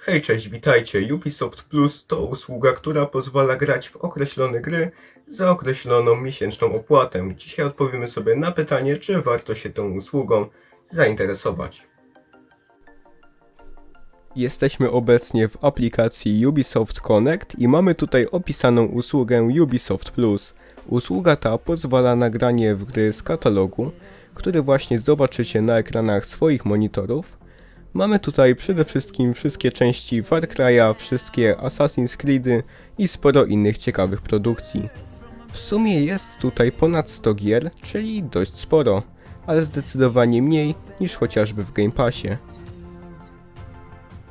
Hej, cześć, witajcie. Ubisoft Plus to usługa, która pozwala grać w określone gry za określoną miesięczną opłatę. Dzisiaj odpowiemy sobie na pytanie, czy warto się tą usługą zainteresować. Jesteśmy obecnie w aplikacji Ubisoft Connect i mamy tutaj opisaną usługę Ubisoft Plus. Usługa ta pozwala na granie w gry z katalogu, który właśnie zobaczycie na ekranach swoich monitorów. Mamy tutaj przede wszystkim wszystkie części Far Cry'a, wszystkie Assassin's Creed'y i sporo innych ciekawych produkcji. W sumie jest tutaj ponad 100 gier, czyli dość sporo, ale zdecydowanie mniej niż chociażby w Game Passie.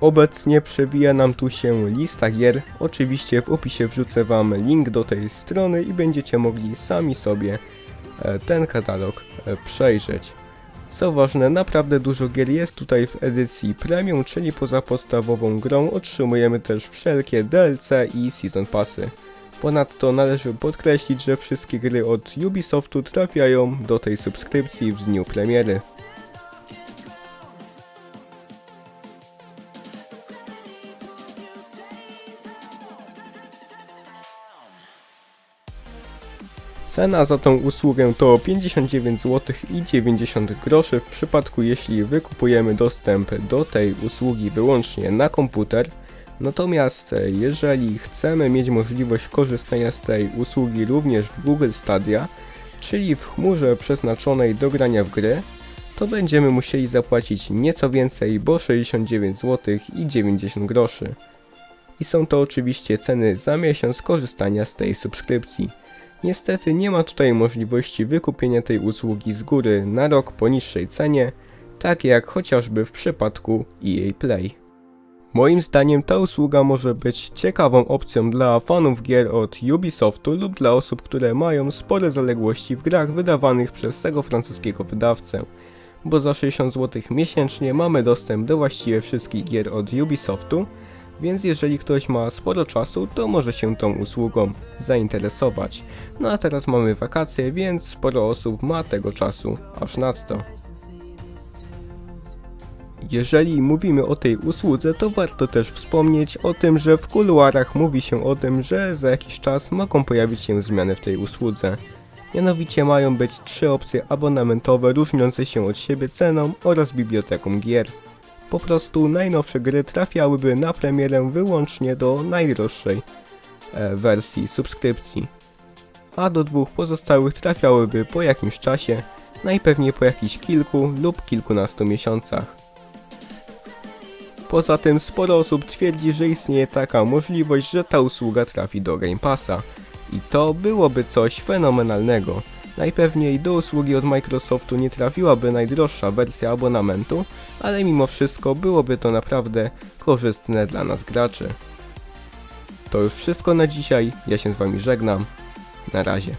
Obecnie przewija nam tu się lista gier. Oczywiście w opisie wrzucę Wam link do tej strony i będziecie mogli sami sobie e, ten katalog e, przejrzeć. Co ważne, naprawdę dużo gier jest tutaj w edycji premium, czyli poza podstawową grą otrzymujemy też wszelkie DLC i Season Passy. Ponadto należy podkreślić, że wszystkie gry od Ubisoftu trafiają do tej subskrypcji w dniu premiery. Cena za tą usługę to 59 zł i 90 groszy w przypadku jeśli wykupujemy dostęp do tej usługi wyłącznie na komputer. Natomiast e, jeżeli chcemy mieć możliwość korzystania z tej usługi również w Google Stadia, czyli w chmurze przeznaczonej do grania w gry, to będziemy musieli zapłacić nieco więcej, bo 69 zł i 90 groszy. I są to oczywiście ceny za miesiąc korzystania z tej subskrypcji. Niestety nie ma tutaj możliwości wykupienia tej usługi z góry na rok po niższej cenie, tak jak chociażby w przypadku EA Play. Moim zdaniem ta usługa może być ciekawą opcją dla fanów gier od Ubisoftu lub dla osób, które mają spore zaległości w grach wydawanych przez tego francuskiego wydawcę, bo za 60 zł miesięcznie mamy dostęp do właściwie wszystkich gier od Ubisoftu, więc jeżeli ktoś ma sporo czasu, to może się tą usługą zainteresować. No a teraz mamy wakacje, więc sporo osób ma tego czasu aż nadto. Jeżeli mówimy o tej usłudze, to warto też wspomnieć o tym, że w kuluarach mówi się o tym, że za jakiś czas mogą pojawić się zmiany w tej usłudze. Mianowicie mają być trzy opcje abonamentowe różniące się od siebie ceną oraz biblioteką gier. Po prostu najnowsze gry trafiałyby na premierę wyłącznie do najdroższej e, wersji subskrypcji, a do dwóch pozostałych trafiałyby po jakimś czasie, najpewniej po jakichś kilku lub kilkunastu miesiącach. Poza tym sporo osób twierdzi, że istnieje taka możliwość, że ta usługa trafi do Game Passa i to byłoby coś fenomenalnego. Najpewniej do usługi od Microsoftu nie trafiłaby najdroższa wersja abonamentu, ale mimo wszystko byłoby to naprawdę korzystne dla nas graczy. To już wszystko na dzisiaj, ja się z wami żegnam, na razie.